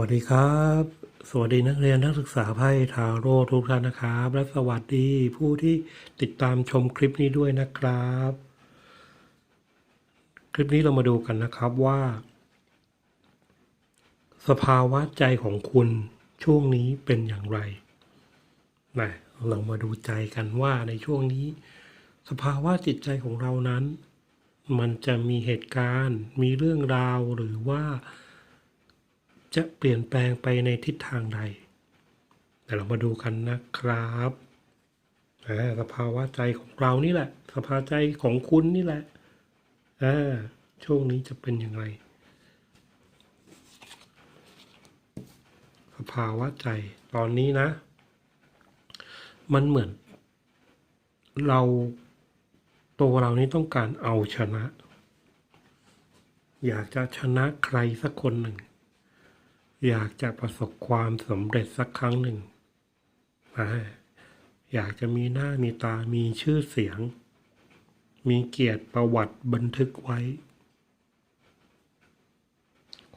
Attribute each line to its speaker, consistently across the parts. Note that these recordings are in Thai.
Speaker 1: วัสดีครับ สวัสดีนักเรียนนักศึกษาไพ่ทาโร่ทุกท่านนะครับ และสวัสดีผู้ที่ติดตามชมคลิปนี้ด้วยนะครับ คลิปนี้เรามาดูกันนะครับว่า สภาวะใจของคุณช่วงนี้เป็นอย่างไรนะเรามาดูใจกันว่าในช่วงนี้ สภาวะจิตใจของเรานั้น มันจะมีเหตุการณ์ มีเรื่องราวหรือว่า จะเปลี่ยนแปลงไปในทิศทางใดเดี๋ยวเรามาดูกันนะครับสภาวะใจของเรานี่แหละ สภาวะใจของคุณนี่แหละอ่าช่วงนี้จะเป็นอย่างไร สภาวะใจตอนนี้นะ มันเหมือน เราตัวเรานี้ต้องการเอาชนะ อยากจะชนะใครสักคนหนึ่ง อยากจะประสบความสำเร็จสักครั้งหนึ่งอ่าอยากจะมีหน้ามีตามีชื่อเสียง มีเกียรติประวัติบันทึกไว้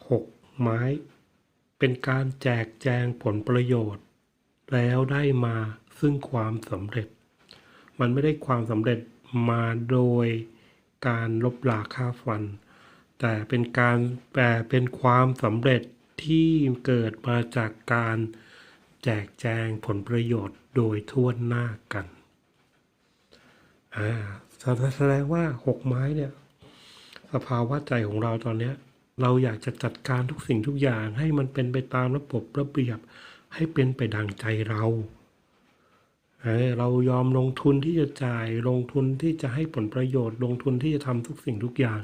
Speaker 1: หกไม้ เป็นการแจกแจงผลประโยชน์ แล้วได้มาซึ่งความสำเร็จ มันไม่ได้ความสำเร็จมาโดยการลบลาค่าฟัน แต่เป็นการแปลเป็นความสำเร็จ ที่เกิดมาจากการแจกแจงผลประโยชน์โดยทั่วหน้ากันอ่าแสดงว่าหกไม้เนี่ยสภาวะใจของเราตอนเนี้ยเราอยากจะจัดการทุกสิ่งทุกอย่างให้มันเป็นไปตามระบบระเบียบ ให้เป็นไปดังใจเราเรายอมลงทุนที่จะจ่ายลงทุนที่จะให้ผลประโยชน์ ลงทุนที่จะทำทุกสิ่งทุกอย่าง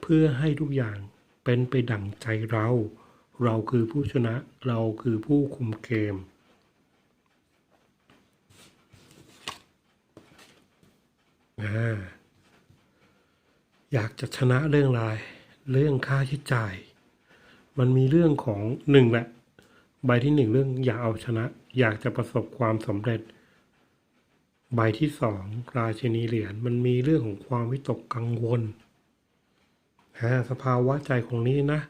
Speaker 1: เพื่อให้ทุกอย่างเป็นไปดั่งใจเรา เราคือผู้ชนะเราคือผู้คุมเกม อยากจะชนะเรื่องอะไรเรื่องค่าใช้จ่าย มันมีเรื่องของหนึ่งแหละ ใบที่หนึ่งเรื่องอยากเอาชนะ อยากจะประสบความสำเร็จ ใบที่สองราชินีเหรียญมันมีเรื่องของความวิตกกังวลฮะสภาวะใจของนี้นะ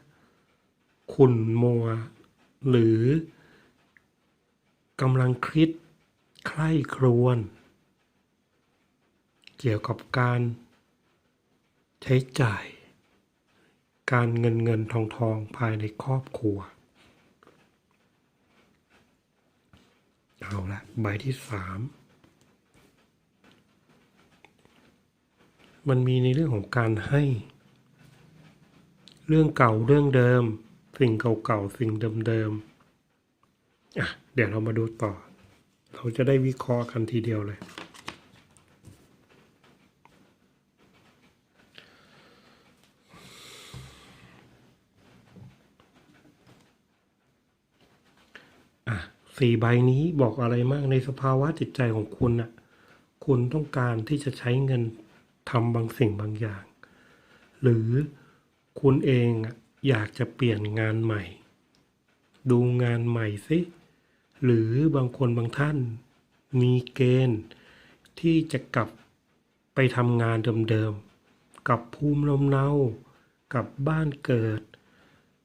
Speaker 1: ขุ่นมัว หรือกำลังคิดใคร่ครวญเกี่ยวกับการใช้จ่าย การเงินเงินทองทองภายในครอบครัว เอาละใบที่สามมันมีในเรื่องของการให้ เรื่องเก่าเรื่องเดิม สิ่งเก่าๆ สิ่งเดิมๆอะเดี๋ยวเรามาดูต่อ เราจะได้วิเคราะห์กันทีเดียวเลยอะสี่ใบนี้บอกอะไรมากในสภาวะจิตใจของคุณน่ะ คุณต้องการที่จะใช้เงินทำบางสิ่งบางอย่าง หรือคุณเองอะ อยากจะเปลี่ยนงานใหม่ ดูงานใหม่สิหรือบางคนบางท่าน มีเกณฑ์ ที่จะกลับไปทำงานเดิมๆกับภูมิลำเนากับบ้านเกิด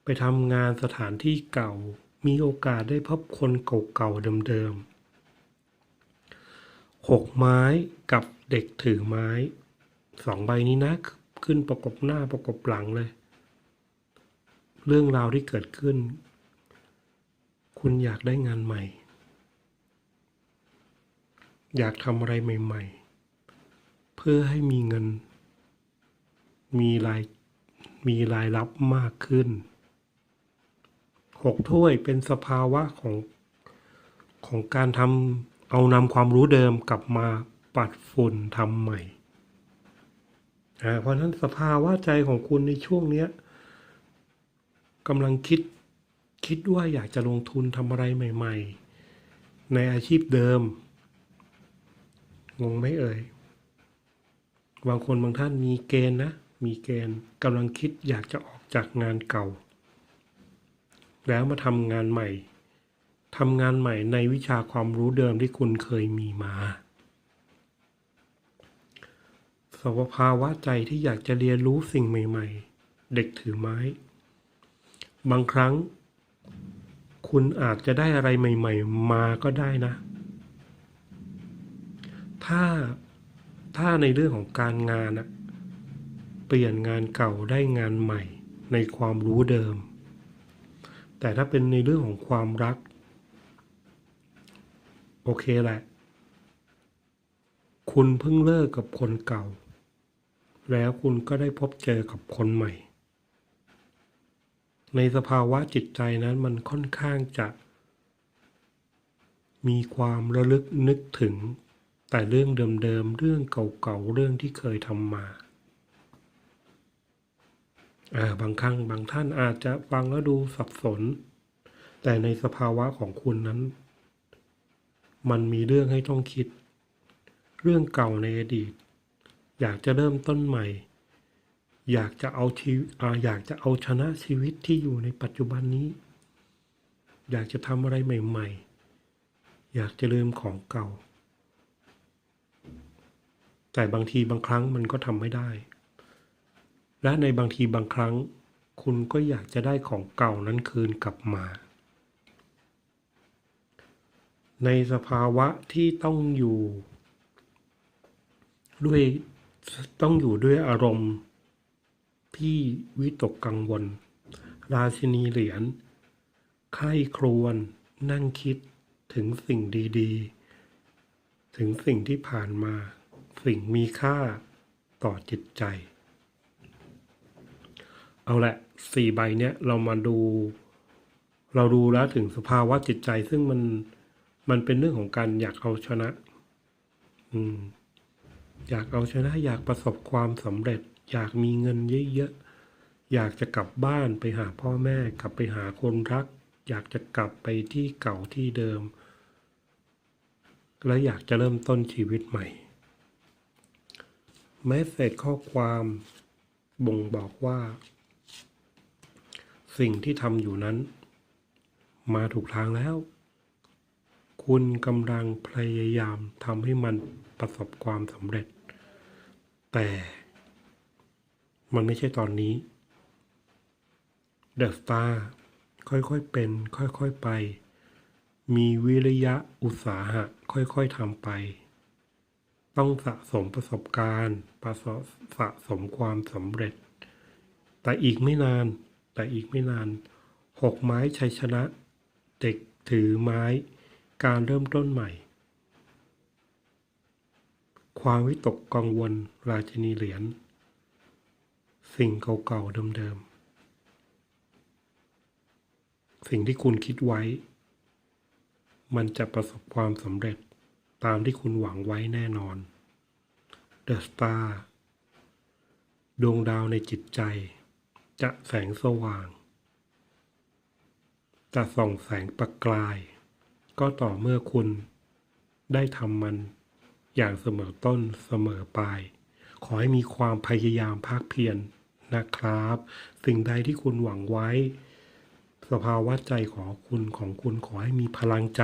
Speaker 1: ไปทำงานสถานที่เก่า มีโอกาสได้พบคนเก่าๆเดิมๆหกไม้กับเด็กถือไม้สองใบนี้นะ ขึ้นประกบหน้าประกบหลังเลย เรื่องราวที่เกิดขึ้น คุณอยากได้งานใหม่ อยากทำอะไรใหม่ ๆ เพื่อให้มีเงิน มีรายมีรายรับมากขึ้นหกถ้วยเป็นสภาวะของของการทำเอานำความรู้เดิมกลับมาปัดฝุ่นทำใหม่อ่าเพราะนั้นสภาวะใจของคุณในช่วงเนี้ย กำลังคิดคิดว่าอยากจะลงทุนทำอะไรใหม่ ๆ ในอาชีพเดิม งงไหมเอ่ย บางคนบางท่านมีเกณฑ์นะ มีเกณฑ์กำลังคิดอยากจะออกจากงานเก่า แล้วมาทำงานใหม่ทำงานใหม่ในวิชาความรู้เดิมที่คุณเคยมีมาสภาวะใจที่อยากจะเรียนรู้สิ่งใหม่ ๆ เด็กถือไม้ บางครั้ง คุณอาจจะได้อะไรใหม่ ๆ มาก็ได้นะ ถ้าถ้าในเรื่องของการงานอะเปลี่ยนงานเก่าได้งานใหม่ในความรู้เดิม แต่ถ้าเป็นในเรื่องของความรัก โอเคแหละ คุณเพิ่งเลิกกับคนเก่า แล้วคุณก็ได้พบเจอกับคนใหม่ ในสภาวะจิตใจนั้นมันค่อนข้างจะ มีความระลึกนึกถึง แต่เรื่องเดิมๆเรื่องเก่าๆเรื่องที่เคยทำมาบางครั้งบางท่านอาจจะฟังแล้วดูสับสน แต่ในสภาวะของคุณนั้น มันมีเรื่องให้ต้องคิด เรื่องเก่าในอดีต อยากจะเริ่มต้นใหม่ อยากจะเอาชีวิตออยากจะเอาชนะชีวิตที่อยู่ในปัจจุบันนี้ อยากจะทำอะไรใหม่ ๆ อยากจะลืมของเก่า แต่บางทีบางครั้งมันก็ทำไม่ได้ และในบางทีบางครั้ง คุณก็อยากจะได้ของเก่านั้นคืนกลับมา ในสภาวะที่ต้องอยู่ ด้วยต้องอยู่ด้วยอารมณ์ ที่วิตกกังวล ราชินีเหรียญใคร่ครวญนั่งคิดถึงสิ่งดีๆ ถึงสิ่งที่ผ่านมา สิ่งมีค่าต่อจิตใจ เอาละสี่ใบเนี้ยเรามาดู เราดูแล้วถึงสภาวะจิตใจซึ่งมันมันเป็นเรื่องของการอยากเอาชนะ อืม อยากเอาชนะอยากประสบความสำเร็จ อยากมีเงินเยอะๆ อยากจะกลับบ้านไปหาพ่อแม่ กลับไปหาคนรัก อยากจะกลับไปที่เก่าที่เดิม และอยากจะเริ่มต้นชีวิตใหม่แมสเซจข้อความบ่งบอกว่า สิ่งที่ทำอยู่นั้น มาถูกทางแล้ว คุณกำลังพยายามทำให้มันประสบความสำเร็จ แต่ มันไม่ใช่ตอนนี้เดอะสตาร์ค่อยๆเป็น ค่อยๆไป มีวิริยะอุตสาหะ ค่อยๆทำไป ต้องสะสมประสบการณ์ ประสสะสมความสำเร็จ แต่อีกไม่นาน แต่อีกไม่นานหกไม้ชัยชนะ เด็กถือไม้ การเริ่มต้นใหม่ ความวิตกกังวลราชินีเหรียญ สิ่งเก่าๆเดิมๆ สิ่งที่คุณคิดไว้ มันจะประสบความสำเร็จตามที่คุณหวังไว้แน่นอน The Star ดวงดาวในจิตใจ จะแสงสว่าง จะส่องแสงประกาย ก็ต่อเมื่อคุณได้ทำมันอย่างเสมอต้นเสมอปลาย ขอให้มีความพยายามภาคเพียร นะครับ สิ่งใดที่คุณหวังไว้ สภาวะใจของคุณของคุณขอให้มีพลังใจ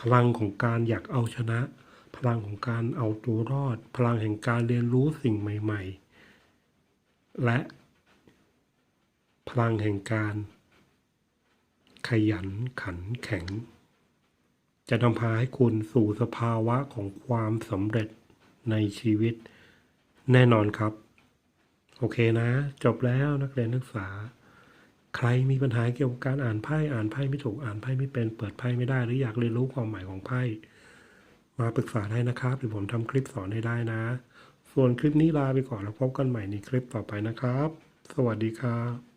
Speaker 1: พลังของการอยากเอาชนะ พลังของการเอาตัวรอด พลังแห่งการเรียนรู้สิ่งใหม่ ๆ และ พลังแห่งการ ขยันขันแข็ง จะนำพาให้คุณสู่สภาวะของความสำเร็จในชีวิต แน่นอนครับ โอเคนะ จบแล้วนักเรียนนักศึกษา ใครมีปัญหาเกี่ยวกับการอ่านไพ่อ่านไพ่ไม่ถูกอ่านไพ่ไม่เป็นเปิดไพ่ไม่ได้ หรืออยากเรียนรู้ความหมายของไพ่มาปรึกษาได้นะครับ หรือผมทำคลิปสอนให้ได้นะ ส่วนคลิปนี้ลาไปก่อนแล้วพบกันใหม่ในคลิปต่อไปนะครับ สวัสดีครับ